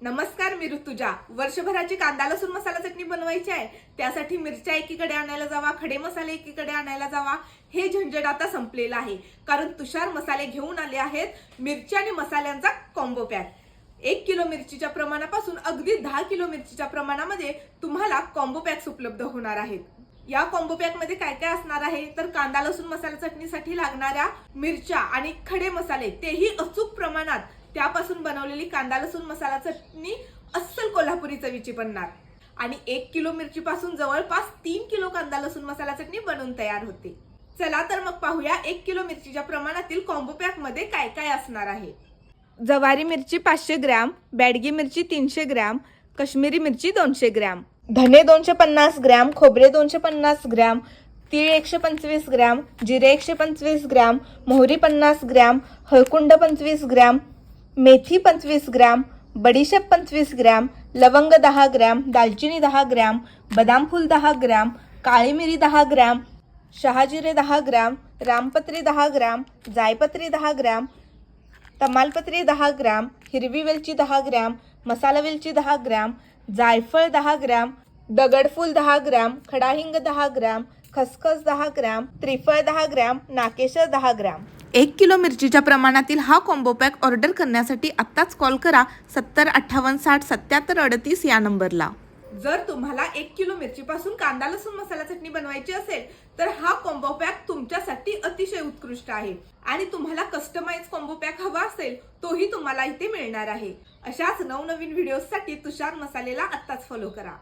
नमस्कार मी ऋतुजा. वर्षभराची कांदा लसूण मसाला चटणी बनवायची आहे. त्यासाठी मिरच्या एकीकडे आणायला जावा खडे मसाले एकीकडे आणायला जावा. हे झंझट आता संपलेलं आहे. कारण तुषार मसाले घेऊन आले आहेत मिरच्या आणि मसाल्यांचा कॉम्बो पॅक एक किलो मिरचीच्या प्रमाणापासून अगदी दहा किलो मिरचीच्या प्रमाणामध्ये तुम्हाला कॉम्बो पॅक्स उपलब्ध होणार आहेत. या कॉम्बो पॅकमध्ये काय काय असणार आहे? तर कांदा लसूण मसाला चटणीसाठी लागणाऱ्या मिरच्या आणि खडे मसाले तेही अचूक प्रमाणात त्यापासून बनवलेली कांदा लसूण मसाला चटणी अस्सल कोल्हापुरी चवीची बनणार. आणि एक किलो मिरची पासून जवळपास तीन किलो कांदा लसूण मसाला चटणी बनवून तयार होते. चला तर मग पाहूया एक किलो मिरचीच्या प्रमाणातील कॉम्बो पॅकमध्ये काय काय असणार आहे. जवारी मिरची पाचशे ग्रॅम बॅडगी मिरची तीनशे ग्रॅम कश्मीरी मिरची दोनशे ग्रॅम धने दोनशे पन्नास ग्रॅम खोबरे दोनशे पन्नास ग्रॅम तीळ एकशे पंचवीस ग्रॅम जिरे एकशे पंचवीस ग्रॅम मोहरी पन्नास ग्रॅम हळकुंड पंचवीस ग्रॅम मेथी पंचवीस ग्रॅम बडीशेप पंचवीस ग्रॅम लवंग दहा ग्रॅम दालचिनी दहा ग्रॅम बदाम फूल दहा ग्रॅम काळी मिरी दहा ग्रॅम शहाजिरे दहा ग्रॅम रामपत्री दहा ग्रॅम जायपत्री दहा ग्रॅम तमालपत्री दहा ग्रॅम हिरवी वेलची दहा ग्रॅम मसाला वेलची दहा ग्रॅम जायफळ दहा ग्रॅम दगडफूल दहा ग्रॅम खडाहिंग दहा ग्रॅम खसखस दहा ग्रॅम त्रिफळ दहा ग्रॅम नाकेशर दहा ग्रॅम एक किलो मिरचीच्या प्रमाणातील हा कॉम्बो पॅक ऑर्डर करण्यासाठी आत्ताच कॉल करा सत्तर अठ्ठावन्न साठ सत्याहत्तर अडतीस या नंबरला. जर तुम्हाला एक किलो मिरचीपासून कांदा लसूण मसाला चटणी बनवायची असेल तर हा कॉम्बो पॅक तुमच्यासाठी अतिशय उत्कृष्ट आहे. आणि तुम्हाला कस्टमाइज कॉम्बो पॅक हवा असेल तोही तुम्हाला इथे मिळणार आहे. अशाच नवनवीन व्हिडिओसाठी तुषार मसालेला आत्ताच फॉलो करा.